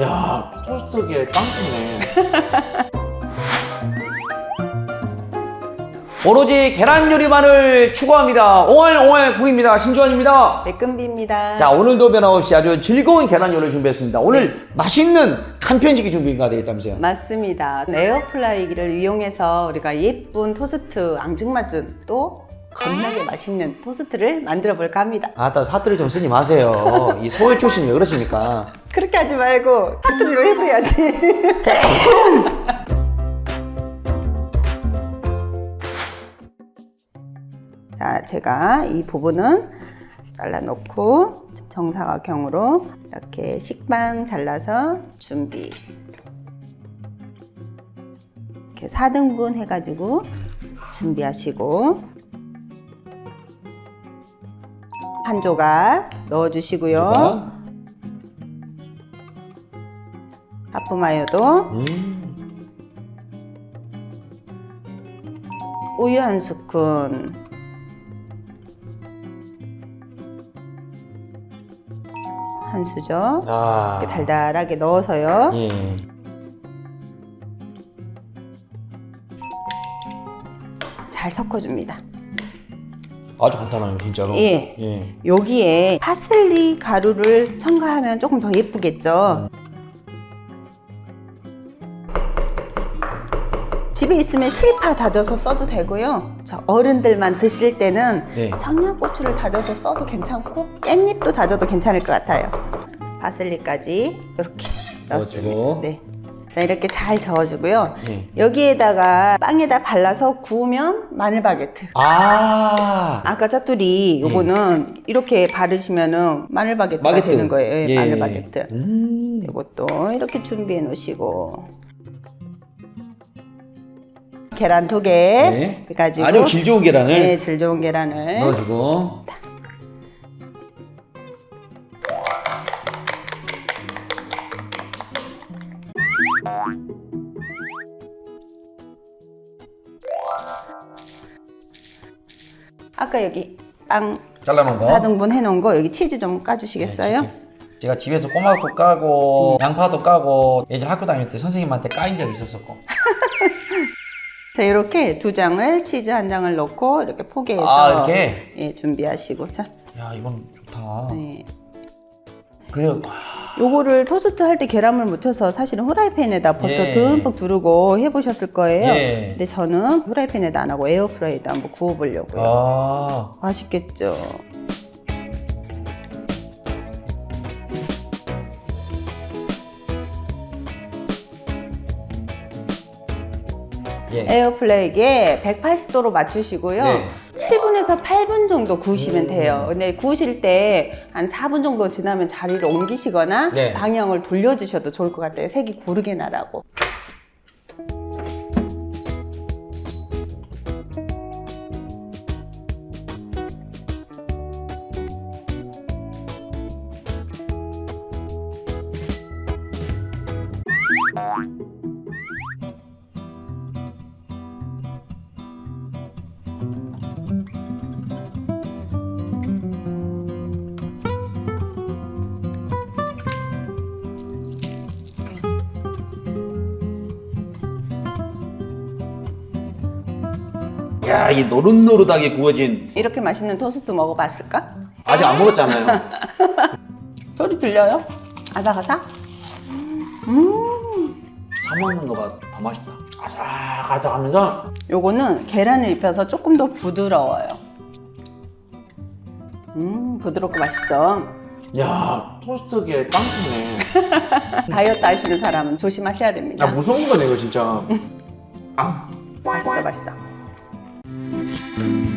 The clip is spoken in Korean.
야 토스트기에 깡패네. 오로지 계란 요리만을 추구합니다. 옹알옹알 구입니다. 신주원입니다. 매끈비입니다. 자 오늘도 변함없이 아주 즐거운 계란 요리를 준비했습니다. 오늘 맛있는 간편식이 준비가 되겠다면서요. 맞습니다. 에어플라이기를 이용해서 우리가 예쁜 토스트 앙증맞은 또 겁나게 맛있는 토스트를 만들어 볼까 합니다. 아따 사투리 좀 쓰지 마세요. 이 서울 출신이 왜 그러십니까? 그렇게 하지 말고 사투리로 해버려야지. 자, 제가 이 부분은 잘라놓고 정사각형으로 이렇게 식빵 잘라서 준비. 이렇게 4등분 해가지고 준비하시고 한 조각 넣어주시고요. 하프 마요도 음. 우유 한 스푼 한 수저 아. 이렇게 달달하게 넣어서요. 예. 잘 섞어줍니다. 아주 간단하네요, 진짜로. 예. 예. 여기에 파슬리 가루를 첨가하면 조금 더 예쁘겠죠. 집에 있으면 실파 다져서 써도 되고요. 자, 어른들만 드실 때는 네. 청양고추를 다져서 써도 괜찮고 깻잎도 다져도 괜찮을 것 같아요. 파슬리까지 이렇게 넣습니다. 넣어주고. 네. 자, 이렇게 잘 저어주고요. 예. 여기에다가 빵에다 발라서 구우면 마늘 바게트. 아. 아까 짜투리 요거는 이렇게 바르시면은 마늘 바게트가 바게트. 되는 거예요. 예, 예. 마늘 바게트. 음. 이것도 이렇게 준비해 놓으시고 계란 두 개 네. 해가지고 아주 질 좋은 계란을 네, 질 좋은 계란을 넣어주고. 아까 여기 빵 잘라놓은 거. 4등분 해놓은 거 여기 치즈 좀 까주시겠어요? 네, 치즈. 제가 집에서 꼬막도 까고 양파도 까고 예전 학교 다닐 때 선생님한테 까인 적이 있었었고. 자 이렇게 두 장을 치즈 한 장을 넣고 이렇게 포개해서 아 이렇게. 예, 준비하시고 자 야 이건 좋다. 네. 그래요. 요거를 토스트 할 때 계란물 묻혀서 사실은 후라이팬에다 버터 예. 듬뿍 두르고 해보셨을 거예요. 예. 근데 저는 후라이팬에다 안 하고 에어프라이에다 한번 구워보려고요. 아. 맛있겠죠. 예. 에어플라이기에 180도로 맞추시고요. 네. 7분에서 8분 정도 구우시면 음. 돼요. 근데 구우실 때 한 4분 정도 지나면 자리를 옮기시거나 네. 방향을 돌려주셔도 좋을 것 같아요. 색이 고르게 나라고. 야, 이 노릇노릇하게 구워진 이렇게 맛있는 토스트 먹어봤을까? 아직 안 먹었잖아요. 소리 들려요? 아삭아삭? 음, 사 먹는 거보다 더 맛있다. 아삭아삭하면서 요거는 계란을 입혀서 조금 더 부드러워요. 음, 부드럽고 맛있죠? 야 토스트기에 깡패네. 다이어트 하시는 사람은 조심하셔야 야 됩니다. 무서운 거네 이거 진짜. 아. 맛있어, 맛있어. you